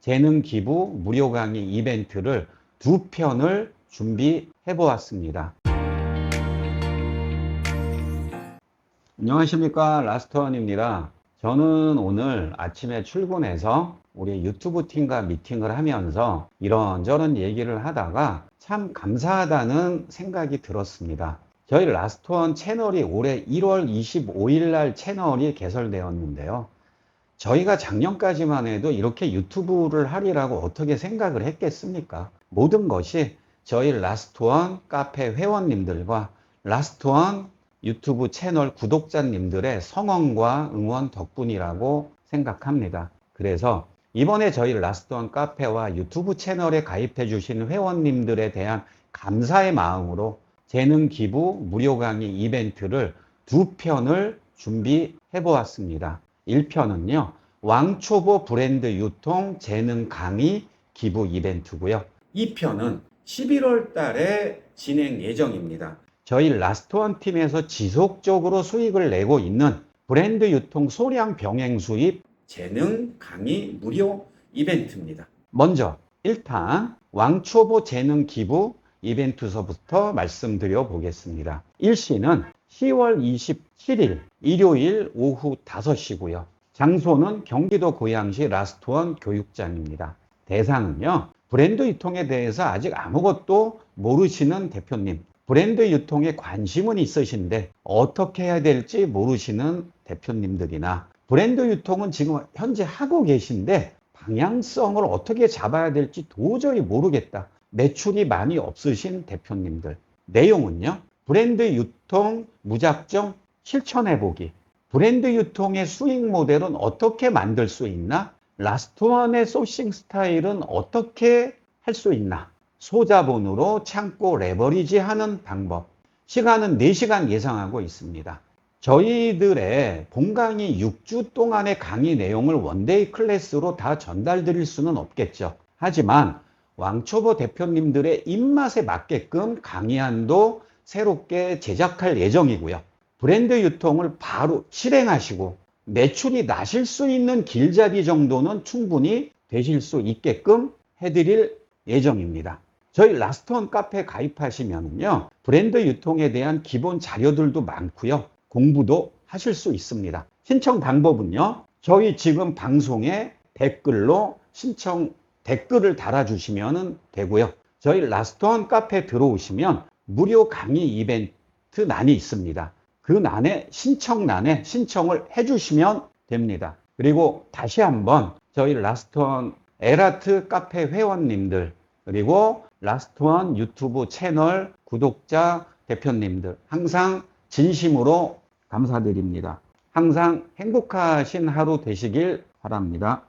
재능 기부 무료 강의 이벤트를 두 편을 준비해 보았습니다. 안녕하십니까 라스트원입니다. 저는 오늘 아침에 출근해서 우리 유튜브 팀과 미팅을 하면서 이런저런 얘기를 하다가 참 감사하다는 생각이 들었습니다. 저희 라스트원 채널이 올해 1월 25일 날 채널이 개설되었는데요. 저희가 작년까지만 해도 이렇게 유튜브를 하리라고 어떻게 생각을 했겠습니까? 모든 것이 저희 라스트원 카페 회원님들과 라스트원 유튜브 채널 구독자님들의 성원과 응원 덕분이라고 생각합니다. 그래서 이번에 저희 라스트원 카페와 유튜브 채널에 가입해 주신 회원님들에 대한 감사의 마음으로 재능 기부 무료 강의 이벤트를 두 편을 준비해 보았습니다. 1편은요. 왕초보 브랜드 유통 재능 강의 기부 이벤트고요. 2편은 11월 달에 진행 예정입니다. 저희 라스트원 팀에서 지속적으로 수익을 내고 있는 브랜드 유통 소량 병행 수입 재능 강의 무료 이벤트입니다. 먼저 1탄 왕초보 재능 기부 이벤트서부터 말씀드려 보겠습니다. 일시는 10월 27일 일요일 오후 5시고요. 장소는 경기도 고양시 라스트원 교육장입니다. 대상은요. 브랜드 유통에 대해서 아직 아무것도 모르시는 대표님, 브랜드 유통에 관심은 있으신데 어떻게 해야 될지 모르시는 대표님들이나 브랜드 유통은 지금 현재 하고 계신데 방향성을 어떻게 잡아야 될지 도저히 모르겠다. 매출이 많이 없으신 대표님들. 내용은요. 브랜드 유통 무작정 실천해보기. 브랜드 유통의 수익 모델은 어떻게 만들 수 있나? 라스트원의 소싱 스타일은 어떻게 할 수 있나? 소자본으로 창고 레버리지 하는 방법. 시간은 4시간 예상하고 있습니다. 저희들의 본강의 6주 동안의 강의 내용을 원데이 클래스로 다 전달 드릴 수는 없겠죠. 하지만 왕초보 대표님들의 입맛에 맞게끔 강의안도 새롭게 제작할 예정이고요. 브랜드 유통을 바로 실행하시고 매출이 나실 수 있는 길잡이 정도는 충분히 되실 수 있게끔 해드릴 예정입니다. 저희 라스트원 카페 가입하시면요. 브랜드 유통에 대한 기본 자료들도 많고요. 공부도 하실 수 있습니다. 신청 방법은요. 저희 지금 방송에 댓글로 신청 댓글을 달아주시면 되고요. 저희 라스트원 카페 들어오시면 무료 강의 이벤트 난이 있습니다. 그 난에 신청란에 신청을 해주시면 됩니다. 그리고 다시 한번 저희 라스트원 에라트 카페 회원님들 그리고 라스트원 유튜브 채널 구독자 대표님들 항상 진심으로 감사드립니다. 항상 행복하신 하루 되시길 바랍니다.